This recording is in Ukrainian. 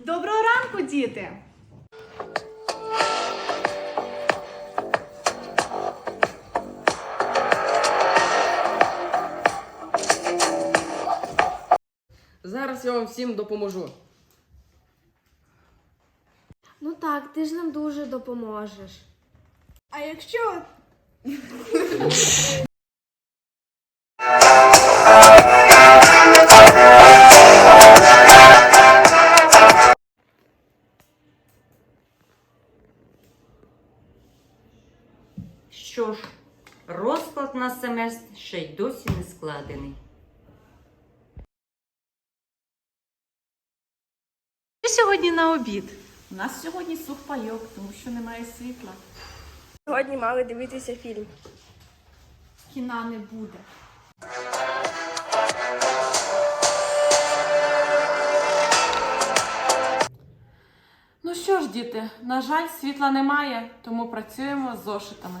Доброго ранку, діти! Зараз я вам всім допоможу. Ну так, ти ж нам дуже допоможеш. А якщо Що ж, розклад на семестр ще й досі не складений. Що сьогодні на обід? У нас сьогодні сухпайок, тому що немає світла. сьогодні мали дивитися фільм. Кіна не буде. Ну що ж, діти, на жаль, світла немає, тому працюємо з зошитами.